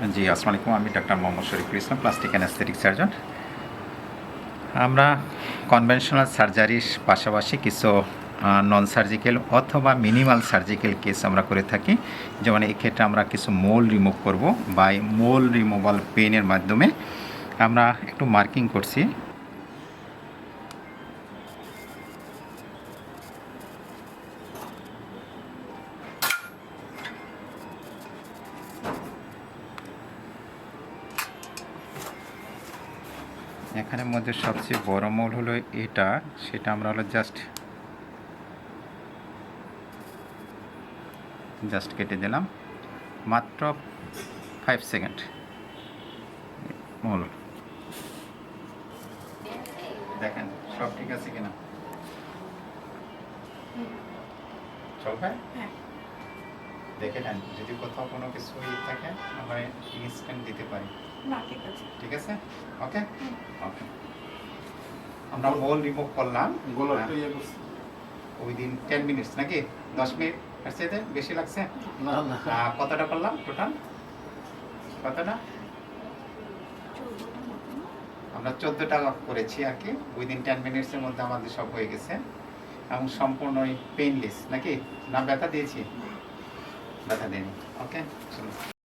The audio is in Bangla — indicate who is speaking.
Speaker 1: জি, আসসালামু আলাইকুম। আমি doctor Mohammad Shariful Islam, plastic anaesthetic surgeon. আমরা কনভেনশনাল সার্জারির পাশাপাশি কিছু নন সার্জিক্যাল অথবা মিনিমাল সার্জিক্যাল কেস আমরা করে থাকি। যেমন এক্ষেত্রে ক্ষেত্রে আমরা কিছু মোল রিমুভ করব। বা মোল রিমুভাল পেনের মাধ্যমে আমরা একটু মার্কিং করছি। এখানের মধ্যে সবচেয়ে বড় মোল হলো এটা সেটা আমরা হলো জাস্ট জাস্ট কেটে দিলাম। মাত্র ফাইভ সেকেন্ড মোল। দেখেন সব ঠিক আছে কিনা? চলবে
Speaker 2: হ্যাঁ।
Speaker 1: দেখে নেন। যদি কোথাও কোনো কিছু ই থাকে আমরা ইনস্ট্যান্ট দিতে পারি।
Speaker 2: না ঠিক আছে।
Speaker 1: ঠিক আছে? ওকে? ওকে। আমরা মোল রিমুভ করলাম। উইদিন টেন মিনিটস নাকি? দশ মিনিট এর চাইতে বেশি লাগছে?
Speaker 3: না না।
Speaker 1: কতটা করলাম টোটাল কতটা? আমরা চোদ্দোটা করেছি আর কি। উইদিন টেন মিনিটসের মধ্যে আমাদের সব হয়ে গেছে। এবং সম্পূর্ণই পেইনলেস নাকি? না ব্যথা দিয়েছি? ব্যথা দিইনি ওকে চলো